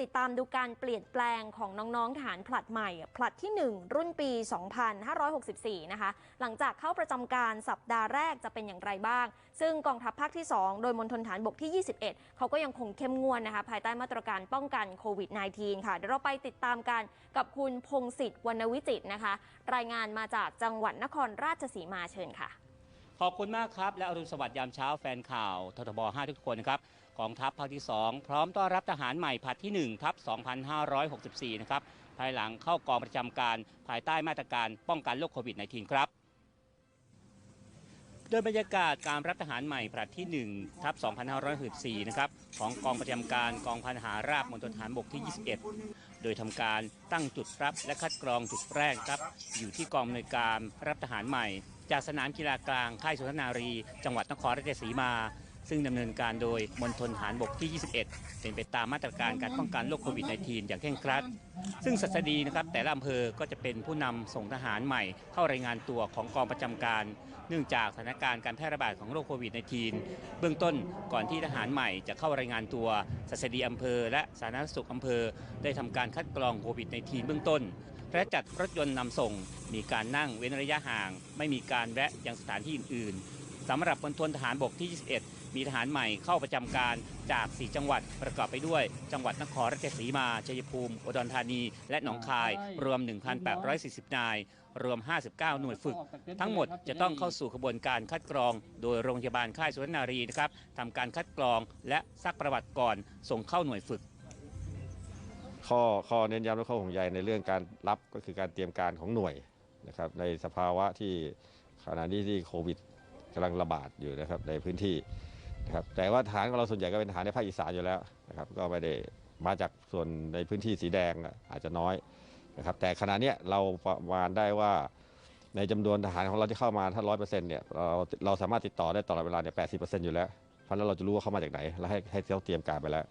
ติดตามดูการเปลี่ยนแปลงของน้องๆทหารผลัดใหม่ ผลัดที่ 1 รุ่นปี 2564 นะคะ หลังจากเข้าประจำการสัปดาห์แรกจะเป็นอย่างไรบ้าง ซึ่งกองทัพภาคที่ 2 โดยมณฑลฐานบกที่ 21 เขาก็ยังคงเข้มงวดนะคะ ภายใต้มาตรการป้องกันโควิด -19 ค่ะ เดี๋ยวเราไปติดตามกันกับคุณพงศิษฐ์วรรณวิจิตนะคะ รายงานมาจากจังหวัดนครราชสีมาเชิญค่ะ ขอบคุณมากครับ และอรุณสวัสดิ์ยามเช้าแฟนข่าวททบ 5 ทุกคนนะครับ กองทัพภาคที่ 2 พร้อมต้อนรับทหารใหม่ผัดที่ 1 ทัพ 2564 นะครับ ภายหลังเข้ากองประจำการภายใต้มาตรการป้องกันโรคโควิด -19 ครับโดยบรรยากาศการรับทหารใหม่ผลัดที่ 1 ทัพ 2564 นะครับ ของกองประจำการกองพันหาราบมณฑลทหารบกที่ 21 โดยทำการตั้งจุดรับและคัดกรองจุดแรกครับ อยู่ที่กองอำนวยการรับทหารใหม่ จากสนามกีฬากลางค่ายสุนทรนารี จังหวัดนครราชสีมา ซึ่งดำเนินการโดยมณฑลฐานบกที่ 21 เป็นไปตามมาตรการการป้องกันโรคโควิด -19 อย่างเคร่งครัด ซึ่งสัสดีนะครับแต่ละอำเภอก็จะเป็นผู้นำส่งทหารใหม่ เข้ารายงานตัวของกองประจำการ เนื่องจากสถานการณ์การแพร่ระบาดของโรคโควิด -19 เบื้องต้นก่อนที่ทหารใหม่จะเข้ารายงานตัวสัสดีอำเภอ และสาธารณสุขอำเภอ ได้ทำการคัดกรองโควิด -19 เบื้องต้นและจัดรถยนต์นำส่ง มีการนั่งเว้นระยะห่าง ไม่มีการแวะยังสถานที่อื่นๆสำหรับมณฑลทหารบกที่ 21 มีทหารใหม่เข้าประจำการจาก 4 จังหวัดประกอบไปด้วย จังหวัดนครราชสีมาชัยภูมิอุดรธานี และหนองคาย รวม 1,840 นาย รวม 59 หน่วยฝึก ทั้งหมดจะต้องเข้าสู่กระบวนการคัดกรอง โดยโรงพยาบาลค่ายสุวรรณนารีนะครับทำการคัดกรองและซักประวัติก่อนส่งเข้าหน่วยฝึกข้อข้อเน้นย้ำและข้อห่วงใยในเรื่องการรับก็คือการเตรียมการของหน่วยนะครับในสภาวะที่ขณะนี้ที่โควิดกำลังระบาดอยู่นะครับในพื้นที่ นะครับแต่ว่าฐานของเราส่วนใหญ่ก็เป็นฐานในภาคอีสานอยู่แล้วนะครับก็ไม่ได้มาจากส่วนในพื้นที่สีแดงอาจจะน้อยนะครับแต่ขณะเนี้ยเราประมาณได้ว่าในจำนวนทหารของเราที่เข้ามาถ้าร้อยเปอร์เซ็นต์เนี่ยเราเราสามารถติดต่อได้ตลอดเวลาเนี่ยแปดสิบเปอร์เซ็นต์อยู่แล้ว เพราะนั้นเราจะรู้ว่าเข้ามาจากไหน แล้วให้ให้เขาเตรียมการไปแล้ว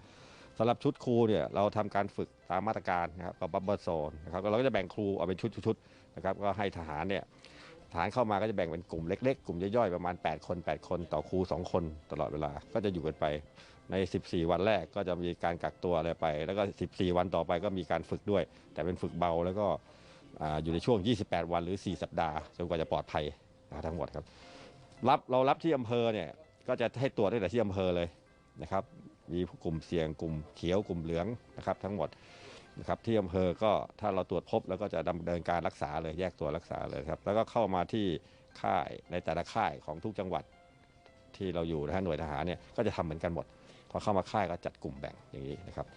สำหรับชุดครูเนี่ยเราทำการฝึกตามมาตรการนะครับกับบับเบิลโซนนะครับเราก็จะแบ่งครูออกเป็นชุดๆนะครับก็ให้ทหารเนี่ย ทหารเข้ามาก็จะแบ่งเป็นกลุ่มเล็กๆ กลุ่มย่อยๆ ประมาณ 8 คน 8 คนต่อครู 2 คนตลอดเวลา ก็จะอยู่กันไป ใน 14 วันแรกก็จะมีการกักตัวอะไรไป แล้วก็ 14 วันต่อไปก็มีการฝึกด้วย แต่เป็นฝึกเบาแล้วก็ออยู่ในช่วง 28 วันหรือ 4 สัปดาห์จนกว่าจะปลอดภัยทั้งหมดครับ รับเรารับที่อำเภอเนี่ยก็จะให้ตรวจตั้แต่ที่อำเภอเลยนะครับ มีกลุ่มเสี่ยงกลุ่มเขียวกลุ่มเหลืองนะครับ ทั้งหมด นะครับที่อำเภอก็ถ้าเราตรวจพบแล้วก็จะดำเนินการรักษาเลยแยกตัวรักษาเลยครับ แล้วก็เข้ามาที่ค่ายในแต่ละค่ายของทุกจังหวัดที่เราอยู่นะฮะหน่วยทหารเนี่ยก็จะทำเหมือนกันหมดพอเข้ามาค่ายก็จัดกลุ่มแบ่งอย่างนี้นะครับ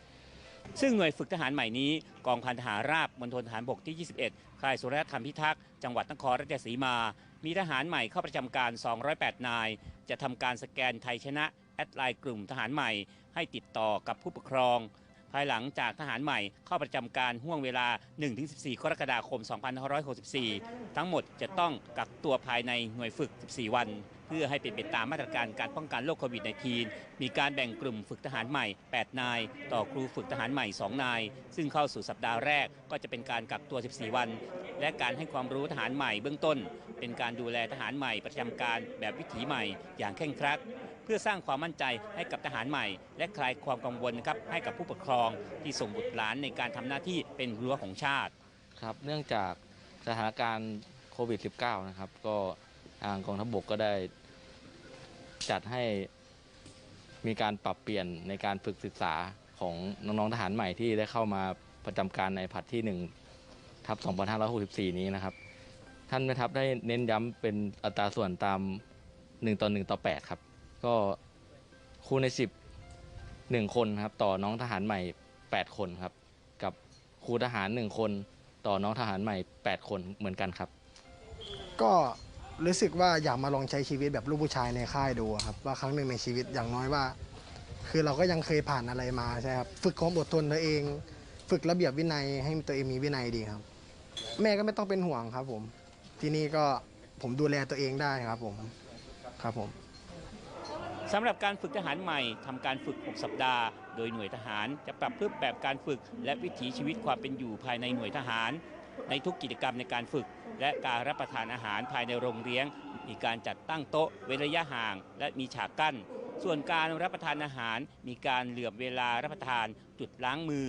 ซึ่งหน่วยฝึกทหารใหม่นี้ กองพันทหารราบมณฑลทหารบกที่ 21 ค่ายสุรธรรมพิทักษ์จังหวัดนครราชสีมา มีทหารใหม่เข้าประจำการ 208 นาย จะทำการสแกนไทยชนะแอดไลน์กลุ่มทหารใหม่ ให้ติดต่อกับผู้ปกครอง ภายหลังจากทหารใหม่เข้าประจำการห่วงเวลา 1-14 กรกฎาคม 2564 ทั้งหมดจะต้องกักตัวภายในหน่วยฝึก 14 วัน พื่อให้เป็นไปตามมาตรการการป้องกันโรคโควิด -19 มีการแบ่งกลุ่มฝึกทหารใหม่ 8 นาย ต่อครูฝึกทหารใหม่ 2 นาย ซึ่งเข้าสู่สัปดาห์แรกก็จะเป็นการกักตัว 14 วัน และการให้ความรู้ทหารใหม่เบื้องต้น เป็นการดูแลทหารใหม่ประจำการแบบวิถีใหม่อย่างเคร่งครัดเพื่อสร้างความมั่นใจให้กับทหารใหม่ และคลายความกังวลนะครับให้กับผู้ปกครองที่ส่งบุตรหลานในการทำหน้าที่เป็นรั้วของชาติครับเนื่องจากสถานการณ์โควิด -19 นะครับก็ทางกองทัพบกก็ได้ จัดให้มีการปรับเปลี่ยนในการฝึกศึกษาของน้องๆทหารใหม่ที่ได้เข้ามาประจำการในผัดที่1ทับ2564 นี้นะครับ ท่านแม่ทัพได้เน้นย้ำเป็นอัตราส่วนตาม 1 ต่อ 1 ต่อ 8 ครับ ก็ครูใน 10 1 คนครับ ต่อน้องทหารใหม่ 8 คนครับ กับครูทหาร 1 คน ต่อน้องทหารใหม่ 8 คนเหมือนกันครับ ก็ รู้สึกว่าอยากมาลองใช้ชีวิตแบบลูกผู้ชายในค่ายดูครับว่าครั้งหนึ่งในชีวิตอย่างน้อยว่า คือเราก็ยังเคยผ่านอะไรมาใช่ครับฝึกความอดทนตัวเอง ฝึกระเบียบวินัยให้ตัวเองมีวินัยดีครับ แม่ก็ไม่ต้องเป็นห่วงครับ ผมที่นี่ก็ผมดูแลตัวเองได้ครับผมครับผมสำหรับการฝึกทหารใหม่ทำการฝึก 6 สัปดาห์ โดยหน่วยทหารจะปรับรูปแบบการฝึก และวิถีชีวิตความเป็นอยู่ภายในหน่วยทหาร ในทุกกิจกรรมในการฝึก และการรับประทานอาหารภายในโรงเลี้ยง มีการจัดตั้งโต๊ะเว้นระยะห่าง และมีฉากกั้น ส่วนการรับประทานอาหาร มีการเหลื่อมเวลารับประทานจุดล้างมือ